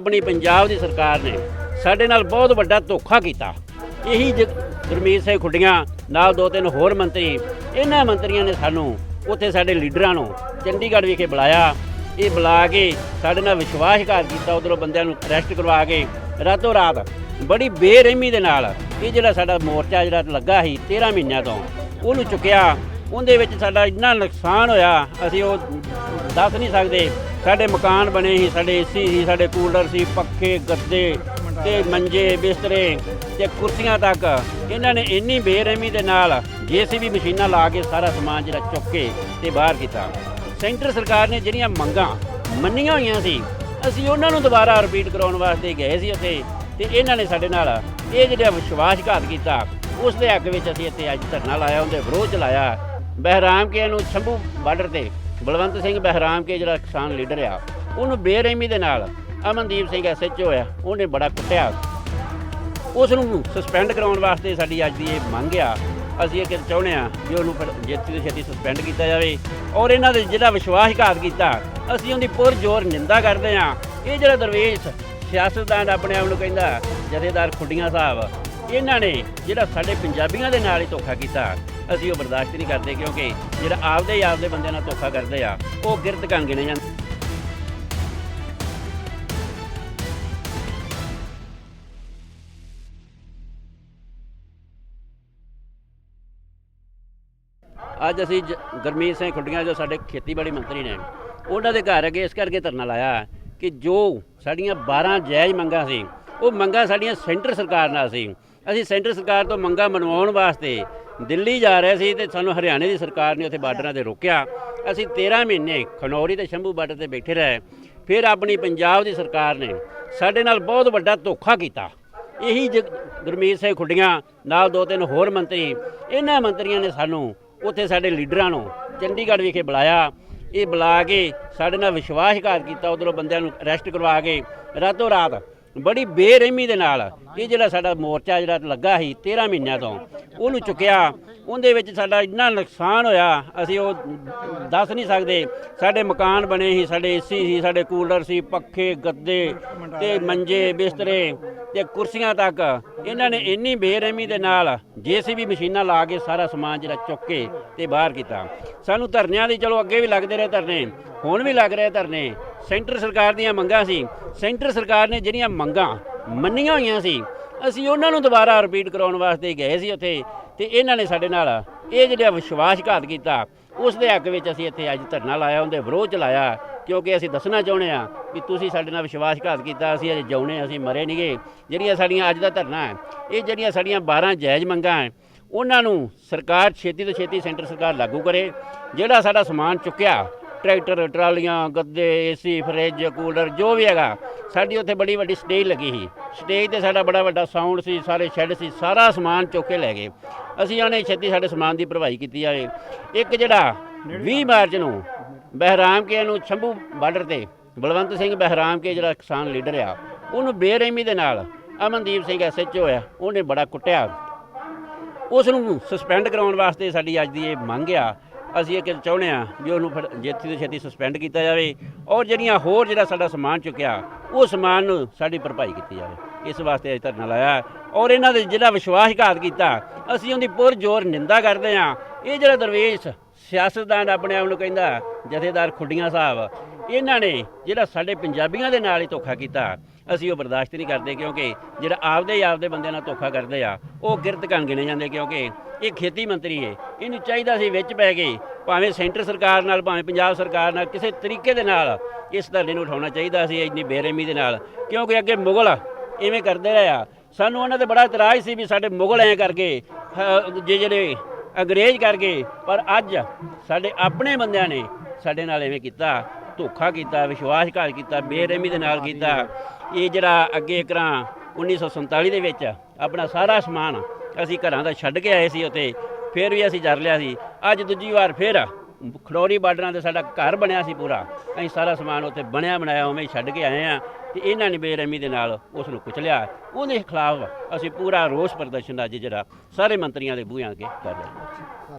ਆਪਣੀ ਪੰਜਾਬ ਦੀ ਸਰਕਾਰ ਨੇ ਸਾਡੇ ਨਾਲ ਬਹੁਤ ਵੱਡਾ ਧੋਖਾ ਕੀਤਾ। ਇਹੀ ਜ- ਗੁਰਮੀਤ ਸਿੰਘ ਖੁੱਡੀਆਂ ਨਾਲ ਦੋ ਤਿੰਨ ਹੋਰ ਮੰਤਰੀ, ਇਹਨਾਂ ਮੰਤਰੀਆਂ ਨੇ ਸਾਨੂੰ ਉੱਥੇ ਸਾਡੇ ਲੀਡਰਾਂ ਨੂੰ ਚੰਡੀਗੜ੍ਹ ਵਿਖੇ ਬੁਲਾਇਆ। ਇਹ ਬੁਲਾ ਕੇ ਸਾਡੇ ਨਾਲ ਵਿਸ਼ਵਾਸਘਾਤ ਕੀਤਾ, ਉਧਰੋਂ ਬੰਦਿਆਂ ਨੂੰ ਅਰੈਸਟ ਕਰਵਾ ਕੇ। ਰਾਤੋਂ ਰਾਤ ਬੜੀ ਬੇਰਹਿਮੀ ਦੇ ਨਾਲ ਇਹ ਜਿਹੜਾ ਸਾਡਾ ਮੋਰਚਾ ਜਿਹੜਾ ਲੱਗਾ ਸੀ 13 ਮਹੀਨਿਆਂ ਤੋਂ, ਉਹਨੂੰ ਚੁੱਕਿਆ। ਉਹਦੇ ਵਿੱਚ ਸਾਡਾ ਇੰਨਾ ਨੁਕਸਾਨ ਹੋਇਆ, ਅਸੀਂ ਉਹ ਦੱਸ ਨਹੀਂ ਸਕਦੇ। ਸਾਡੇ ਮਕਾਨ ਬਣੇ ਸੀ, ਸਾਡੇ ਏਸੀ ਸੀ, ਸਾਡੇ ਕੂਲਰ ਸੀ, ਪੱਖੇ, ਗੱਦੇ ਤੇ ਮੰਜੇ, ਬਿਸਤਰੇ ਤੇ ਕੁਰਸੀਆਂ ਤੱਕ। ਇਹਨਾਂ ਨੇ ਇੰਨੀ ਬੇਰਹਿਮੀ ਦੇ ਨਾਲ ਜੀਸੀਬੀ ਮਸ਼ੀਨਾਂ ਲਾ ਕੇ ਸਾਰਾ ਸਮਾਨ ਜਿਹੜਾ ਚੁੱਕ ਕੇ ਤੇ ਬਾਹਰ ਕੀਤਾ। ਸੈਂਟਰ ਸਰਕਾਰ ਨੇ ਜਿਹੜੀਆਂ ਮੰਗਾਂ ਮੰਨੀਆਂ ਹੋਈਆਂ ਸੀ, ਅਸੀਂ ਉਹਨਾਂ ਨੂੰ ਦੁਬਾਰਾ ਰਿਪੀਟ ਕਰਾਉਣ ਵਾਸਤੇ ਗਏ ਸੀ ਉੱਥੇ ਤੇ ਇਹਨਾਂ ਨੇ ਸਾਡੇ ਨਾਲ ਇਹ ਜਿਹੜਾ ਵਿਸ਼ਵਾਸਘਾਤ ਕੀਤਾ, ਉਸ ਦੇ ਅੱਗ ਵਿੱਚ ਅਸੀਂ ਇੱਥੇ ਅੱਜ ਧਰਨਾ ਲਾਇਆ, ਉਹਦੇ ਵਿਰੋਧ ਚ ਲਾਇਆ। ਬਹਿਰਾਮ ਕੇ ਨੂੰ ਸ਼ੰਭੂ ਬਾਰਡਰ ਤੇ। ਬਲਵੰਤ ਸਿੰਘ ਬਹਿਰਾਮ ਕੇ ਜਿਹੜਾ ਕਿਸਾਨ ਲੀਡਰ ਆ, ਉਹਨੂੰ ਬੇਰਹਿਮੀ ਦੇ ਨਾਲ ਅਮਨਦੀਪ ਸਿੰਘ ਐਸਐਚਓ ਆ, ਉਹਨੇ ਬੜਾ ਕੁੱਟਿਆ। ਉਸ ਨੂੰ ਸਸਪੈਂਡ ਕਰਾਉਣ ਵਾਸਤੇ ਸਾਡੀ ਅੱਜ ਦੀ ਇਹ ਮੰਗ ਆ, ਅਸੀਂ ਇਹ ਚਾਹੁੰਦੇ ਆ ਵੀ ਉਹਨੂੰ ਫਿਰ ਛੇਤੀ ਤੋਂ ਛੇਤੀ ਸਸਪੈਂਡ ਕੀਤਾ ਜਾਵੇ। ਔਰ ਇਹਨਾਂ ਦੇ ਜਿਹੜਾ ਵਿਸ਼ਵਾਸਘਾਤ ਕੀਤਾ, ਅਸੀਂ ਉਹਦੀ ਪੁਰ ਜ਼ੋਰ ਨਿੰਦਾ ਕਰਦੇ ਆ। ਇਹ ਜਿਹੜਾ ਦਰਵੇਸ਼ ਸਿਆਸਤਦਾਨ ਆਪਣੇ ਆਪ ਨੂੰ ਕਹਿੰਦਾ, ਜਥੇਦਾਰ ਖੁੱਡੀਆਂ ਸਾਹਿਬ, ਇਹਨਾਂ ਨੇ ਜਿਹੜਾ ਸਾਡੇ ਪੰਜਾਬੀਆਂ ਦੇ ਨਾਲ ਹੀ ਧੋਖਾ ਕੀਤਾ। ਅਸੀਂ ਉਹ ਬਰਦਾਸ਼ਤ ਨਹੀਂ ਕਰਦੇ ਕਿਉਂਕਿ ਜਿਹੜਾ ਆਪਦੇ ਹੀ ਆਪਦੇ ਬੰਦਿਆਂ ਨਾਲ ਧੋਖਾ ਕਰਦੇ ਆ, ਉਹ ਗਿਰਤ ਕੰਗੇ ਨੇ ਜਾਂਦੇ ਅੱਜ ਅਸੀਂ ਜ- ਗੁਰਮੀਤ ਸਿੰਘ ਖੁੱਡੀਆਂ ਜੋ ਸਾਡੇ ਖੇਤੀਬਾੜੀ ਮੰਤਰੀ ਨੇ, ਉਹਨਾਂ ਦੇ ਘਰ ਅੱਗੇ ਇਸ ਕਰਕੇ ਧਰਨਾ ਲਾਇਆ ਕਿ ਜੋ ਸਾਡੀਆਂ 12 ਜਾਇਜ਼ ਮੰਗਾਂ ਸੀ, ਉਹ ਮੰਗਾਂ ਸਾਡੀਆਂ ਸੈਂਟਰ ਸਰਕਾਰ ਨਾਲ ਸੀ। ਅਸੀਂ ਸੈਂਟਰ ਸਰਕਾਰ ਤੋਂ ਮੰਗਾਂ ਮਨਵਾਉਣ ਵਾਸਤੇ ਦਿੱਲੀ ਜਾ ਰਹੇ ਸੀ ਤੇ ਸਾਨੂੰ ਹਰਿਆਣੇ ਦੀ ਸਰਕਾਰ ਨੇ ਉੱਥੇ ਬਾਰਡਰਾਂ ਤੇ ਰੋਕਿਆ। ਅਸੀਂ 13 ਮਹੀਨੇ ਖਨੌਰੀ ਤੇ ਸ਼ੰਭੂ ਬਾਰਡਰ ਤੇ ਬੈਠੇ ਰਹੇ। ਫਿਰ ਆਪਣੀ ਪੰਜਾਬ ਦੀ ਸਰਕਾਰ ਨੇ ਸਾਡੇ ਨਾਲ ਬਹੁਤ ਵੱਡਾ ਧੋਖਾ ਕੀਤਾ। ਇਹੀ ਜ- ਗੁਰਮੀਤ ਸਿੰਘ ਖੁੱਡੀਆਂ ਨਾਲ ਦੋ ਤਿੰਨ ਹੋਰ ਮੰਤਰੀ, ਇਹਨਾਂ ਮੰਤਰੀਆਂ ਨੇ ਸਾਨੂੰ ਉੱਥੇ ਸਾਡੇ ਲੀਡਰਾਂ ਨੂੰ ਚੰਡੀਗੜ੍ਹ ਵਿਖੇ ਬੁਲਾਇਆ। ਇਹ ਬੁਲਾ ਕੇ ਸਾਡੇ ਨਾਲ ਵਿਸ਼ਵਾਸਘਾਤ ਕੀਤਾ, ਉਧਰੋਂ ਬੰਦਿਆਂ ਨੂੰ ਅਰੈਸਟ ਕਰਵਾ ਕੇ। ਰਾਤੋਂ ਰਾਤ ਬੜੀ ਬੇਰਹਿਮੀ ਦੇ ਨਾਲ ਇਹ ਜਿਹੜਾ ਸਾਡਾ ਮੋਰਚਾ ਜਿਹੜਾ ਲੱਗਾ ਸੀ 13 ਮਹੀਨਿਆਂ ਤੋਂ, ਉਹਨੂੰ ਚੁੱਕਿਆ। ਉਹਦੇ ਵਿੱਚ ਸਾਡਾ ਇੰਨਾ ਨੁਕਸਾਨ ਹੋਇਆ, ਅਸੀਂ ਉਹ ਦੱਸ ਨਹੀਂ ਸਕਦੇ। ਸਾਡੇ ਮਕਾਨ ਬਣੇ ਸੀ, ਸਾਡੇ ਏਸੀ ਸੀ, ਸਾਡੇ ਕੂਲਰ ਸੀ, ਪੱਖੇ, ਗੱਦੇ ਤੇ ਮੰਜੇ, ਬਿਸਤਰੇ। ਤੇ ਕੁਰਸੀਆਂ ਤੱਕ। ਇਹਨਾਂ ਨੇ ਇੰਨੀ ਬੇਰਹਿਮੀ ਦੇ ਨਾਲ ਜੀਸੀਬੀ ਮਸ਼ੀਨਾਂ ਲਾ ਕੇ ਸਾਰਾ ਸਮਾਨ ਜਿਹੜਾ ਚੁੱਕ ਕੇ ਤੇ ਬਾਹਰ ਕੀਤਾ। ਸਾਨੂੰ ਧਰਨਿਆਂ ਦੀ ਚਲੋ ਅੱਗੇ ਵੀ ਲੱਗਦੇ ਰਹੇ ਧਰਨੇ, ਹੁਣ ਵੀ ਲੱਗ ਰਹੇ ਧਰਨੇ। ਸੈਂਟਰ ਸਰਕਾਰ ਦੀਆਂ ਮੰਗਾਂ ਸੀ। ਸੈਂਟਰ ਸਰਕਾਰ ਨੇ ਜਿਹੜੀਆਂ ਮੰਗਾਂ ਮੰਨੀਆਂ ਹੋਈਆਂ ਸੀ, ਅਸੀਂ ਉਹਨਾਂ ਨੂੰ ਦੁਬਾਰਾ ਰਿਪੀਟ ਕਰਾਉਣ ਵਾਸਤੇ ਗਏ ਸੀ ਉੱਥੇ ਤੇ ਇਹਨਾਂ ਨੇ ਸਾਡੇ ਨਾਲ ਇਹ ਜਿਹੜਾ ਵਿਸ਼ਵਾਸਘਾਤ ਕੀਤਾ ਉਸ ਦੇ ਹੱਕ ਵਿੱਚ ਅਸੀਂ ਇੱਥੇ ਅੱਜ ਧਰਨਾ ਲਾਇਆ, ਉਹਦੇ ਵਿਰੋਧ ਚ ਲਾਇਆ ਕਿਉਂਕਿ ਅਸੀਂ ਦੱਸਣਾ ਚਾਹੁੰਦੇ ਆ ਕਿ ਤੁਸੀਂ ਸਾਡੇ ਨਾਲ ਵਿਸ਼ਵਾਸਘਾਤ ਕੀਤਾ, ਅਸੀਂ ਅਜੇ ਜਿਉਣੇ ਅਸੀਂ ਮਰੇ ਨਹੀਂਗੇ ਜਿਹੜੀਆਂ ਸਾਡੀਆਂ ਅੱਜ ਦਾ ਧਰਨਾ ਹੈ, ਇਹ ਜਿਹੜੀਆਂ ਸਾਡੀਆਂ 12 ਜਾਇਜ਼ ਮੰਗਾਂ ਹੈ, ਉਹਨਾਂ ਨੂੰ ਸਰਕਾਰ ਛੇਤੀ ਤੋਂ ਛੇਤੀ ਸੈਂਟਰ ਸਰਕਾਰ ਲਾਗੂ ਕਰੇ। ਜਿਹੜਾ ਸਾਡਾ ਸਮਾਨ ਚੁੱਕਿਆ, ਟਰੈਕਟਰ, ਟਰਾਲੀਆਂ, ਗੱਦੇ, ਏਸੀ, ਫਰਿੱਜ, ਕੂਲਰ, ਜੋ ਵੀ ਹੈਗਾ ਸਾਡੀ ਉੱਥੇ ਬੜੀ ਵੱਡੀ ਸਟੇਜ ਲੱਗੀ ਸੀ। ਸਟੇਜ ਤੇ ਸਾਡਾ ਬੜਾ ਵੱਡਾ ਸਾਊਂਡ ਸੀ, ਸਾਰੇ ਸ਼ੈੱਡ ਸੀ, ਸਾਰਾ ਸਮਾਨ ਚੁੱਕ ਕੇ ਲੈ ਗਏ। ਅਸੀਂ ਆਨੇ ਛੇਤੀ ਸਾਡੇ ਸਮਾਨ ਦੀ ਭਰਵਾਈ ਕੀਤੀ ਜਾਵੇ। ਇੱਕ ਜਿਹੜਾ 20 ਮਾਰਚ ਨੂੰ ਬਹਿਰਾਮ ਕੇ ਨੂੰ ਸ਼ੰਭੂ ਬਾਰਡਰ ਤੇ ਬਲਵੰਤ ਸਿੰਘ ਬਹਿਰਾਮ ਕੇ ਜਿਹੜਾ ਕਿਸਾਨ ਲੀਡਰ ਆ, ਉਹਨੂੰ ਬੇਰਹਿਮੀ ਦੇ ਨਾਲ ਅਮਨਦੀਪ ਸਿੰਘ ਐਸਐਚਓ ਆ, ਉਹਨੇ ਬੜਾ ਕੁੱਟਿਆ। ਉਸ ਨੂੰ ਸਸਪੈਂਡ ਕਰਾਉਣ ਵਾਸਤੇ ਸਾਡੀ ਅੱਜ ਦੀ ਇਹ ਮੰਗ ਆ ਅਸੀਂ ਇਹ ਕਿ ਚਾਹੁੰਦੇ ਆ ਵੀ ਉਹਨੂੰ ਫਿਰ ਛੇਤੀ ਤੋਂ ਛੇਤੀ ਸਸਪੈਂਡ ਕੀਤਾ ਜਾਵੇ ਔਰ ਜਿਹੜੀਆਂ ਹੋਰ ਜਿਹੜਾ ਸਾਡਾ ਸਮਾਨ ਚੁੱਕਿਆ, ਉਹ ਸਮਾਨ ਨੂੰ ਸਾਡੀ ਭਰਪਾਈ ਕੀਤੀ ਜਾਵੇ। ਇਸ ਵਾਸਤੇ ਅੱਜ ਧਰਨਾ ਲਾਇਆ ਔਰ ਇਹਨਾਂ ਦੇ ਜਿਹੜਾ ਵਿਸ਼ਵਾਸਘਾਤ ਕੀਤਾ, ਅਸੀਂ ਉਹਦੀ ਪੁਰ ਜ਼ੋਰ ਨਿੰਦਾ ਕਰਦੇ ਆ ਇਹ ਜਿਹੜਾ ਦਰਵੇਸ਼ ਸਿਆਸਤਦਾਨ ਆਪਣੇ ਆਪ ਨੂੰ ਕਹਿੰਦਾ, ਜਥੇਦਾਰ ਖੁੱਡੀਆਂ ਸਾਹਿਬ, ਇਹਨਾਂ ਨੇ ਜਿਹੜਾ ਸਾਡੇ ਪੰਜਾਬੀਆਂ ਦੇ ਨਾਲ ਹੀ ਧੋਖਾ ਕੀਤਾ ਅਸੀਂ ਉਹ ਬਰਦਾਸ਼ਤ ਨਹੀਂ ਕਰਦੇ ਕਿਉਂਕਿ ਜਿਹੜਾ ਆਪਦੇ ਹੀ ਆਪਦੇ ਬੰਦਿਆਂ ਨਾਲ ਧੋਖਾ ਕਰਦੇ ਆ, ਉਹ ਗਿਰਤ ਕੰਗੇ ਨੇ ਜਾਂਦੇ ਕਿਉਂਕਿ ਇਹ ਖੇਤੀ ਮੰਤਰੀ ਏ। ਇਹਨੂੰ ਚਾਹੀਦਾ ਸੀ ਵਿੱਚ ਪੈ ਕੇ ਭਾਵੇਂ ਸੈਂਟਰ ਸਰਕਾਰ ਨਾਲ, ਭਾਵੇਂ ਪੰਜਾਬ ਸਰਕਾਰ ਨਾਲ ਕਿਸੇ ਤਰੀਕੇ ਦੇ ਨਾਲ ਇਸ ਧਰਨੇ ਨੂੰ ਉਠਾਉਣਾ ਚਾਹੀਦਾ ਸੀ, ਇੰਨੀ ਬੇਰਹਿਮੀ ਦੇ ਨਾਲ। ਕਿਉਂਕਿ ਅੱਗੇ ਮੁਗਲ ਇਵੇਂ ਕਰਦੇ ਰਹੇ ਆ। ਸਾਨੂੰ ਉਹਨਾਂ ਤੇ ਬੜਾ ਇਤਰਾਜ਼ ਸੀ ਵੀ ਸਾਡੇ ਮੁਗਲ ਐ ਕਰਕੇ ਜੇ ਜਿਹੜੇ ਅੰਗਰੇਜ਼ ਕਰਕੇ ਪਰ ਅੱਜ ਸਾਡੇ ਆਪਣੇ ਬੰਦਿਆਂ ਨੇ ਸਾਡੇ ਨਾਲ ਐਵੇਂ ਕੀਤਾ, ਧੋਖਾ ਕੀਤਾ, ਵਿਸ਼ਵਾਸਘਾਤ ਕੀਤਾ, ਬੇਰਹਿਮੀ ਦੇ ਨਾਲ ਕੀਤਾ। ਇਹ ਜਿਹੜਾ ਅੱਗੇ ਕਰਾਂ 1947 ਦੇ ਵਿੱਚ ਆਪਣਾ ਸਾਰਾ ਸਮਾਨ ਅਸੀਂ ਘਰਾਂ ਦਾ ਛੱਡ ਕੇ ਆਏ ਸੀ ਉੱਥੇ, ਫਿਰ ਵੀ ਅਸੀਂ ਜਰ ਲਿਆ ਸੀ। ਅੱਜ ਦੂਜੀ ਵਾਰ ਫਿਰ ਖੜੋਰੀ ਬਾਰਡਰਾਂ ਤੇ ਸਾਡਾ ਘਰ ਬਣਿਆ ਸੀ ਪੂਰਾ। ਅਸੀਂ ਸਾਰਾ ਸਮਾਨ ਉੱਥੇ ਬਣਿਆ ਬਣਾਇਆ ਉਵੇਂ ਛੱਡ ਕੇ ਆਏ ਆ ਤੇ ਇਹਨਾਂ ਨੇ ਬੇਰਹਿਮੀ ਦੇ ਨਾਲ ਉਸ ਨੂੰ ਕੁਚਲਿਆ। ਉਹਦੇ ਖਿਲਾਫ ਅਸੀਂ ਪੂਰਾ ਰੋਸ ਪ੍ਰਦਰਸ਼ਨ ਅੱਜ ਜਿਹੜਾ ਸਾਰੇ ਮੰਤਰੀਆਂ ਦੇ ਬੂਹਿਆਂ ਅੱਗੇ ਕਰ ਰਹੇ ਹਾਂ।